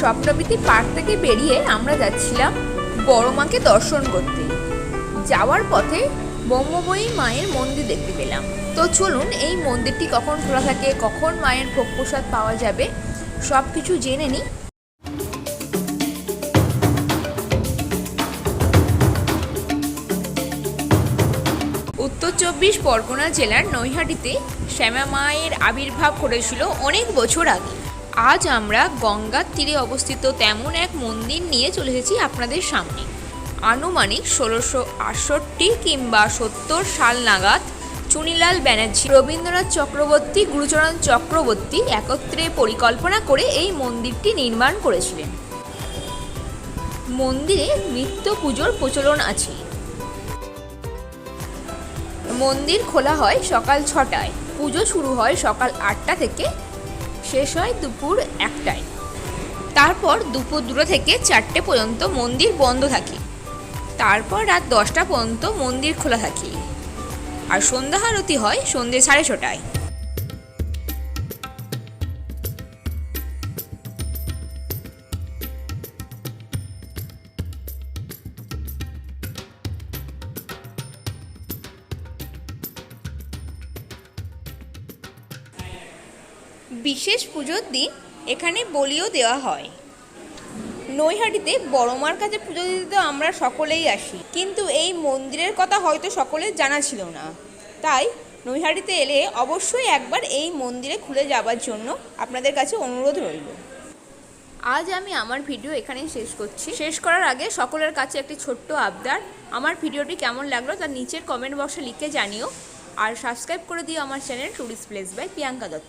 স্বপ্নবীতি park থেকে বেরিয়ে আমরা যাচ্ছিলাম বড় মাকে দর্শন করতে। যাওয়ার পথে ব্রহ্মময়ী মায়ের মন্দির দেখতে পেলাম। তো চলুন, এই মন্দিরটি কখন খোলা থাকে, কখন মায়ের ভোগ প্রসাদ পাওয়া যাবে সব কিছু জেনে নিই। উত্তর চব্বিশ পরগনা জেলার নৈহাটিতে শ্যামা মায়ের আবির্ভাব করেছিল অনেক বছর আগে। আজ আমরা গঙ্গার তীরে অবস্থিত তেমন এক মন্দির নিয়ে চলে এসেছি আপনাদের সামনে। আনুমানিক ষোলোশো আটষট্টি কিংবা সত্তর সাল নাগাদ চুনিলাল ব্যানার্জি, রবীন্দ্রনাথ চক্রবর্তী, গুরুচরণ চক্রবর্তী একত্রে পরিকল্পনা করে এই মন্দিরটি নির্মাণ করেছিলেন। মন্দিরে নিত্য পুজোর প্রচলন আছে। মন্দির খোলা হয় সকাল ছটায়। পুজো শুরু হয় সকাল আটটা থেকে শেষ হয় দুপুর একটায়। তারপর দুপুর দুটো থেকে চারটে পর্যন্ত মন্দির বন্ধ থাকে। তারপর রাত দশটা পর্যন্ত মন্দির খোলা থাকে। আর সন্ধ্যা আরতি হয় সন্ধ্যে সাড়ে ছটায়। বিশেষ পুজোর দিন এখানে বলিও দেওয়া হয়। নৈহাটিতে বড়মার কাছে পুজো দিতে তো আমরা সকলেই আসি। কিন্তু এই মন্দিরের কথা হয়তো সকলের জানা ছিল না। তাই নৈহাটিতে এলে অবশ্যই একবার এই মন্দিরে খুলে যাবার জন্য আপনাদের কাছে অনুরোধ রইল। আজ আমি আমার ভিডিও এখানেই শেষ করছি। শেষ করার আগে সকলের কাছে একটি ছোট্ট আবদার। আমার ভিডিওটি কেমন লাগল তার নিচের কমেন্ট বক্সে লিখে জানিও। আর সাবস্ক্রাইব করে দিও আমার channel tourist place by Priyanka Dutta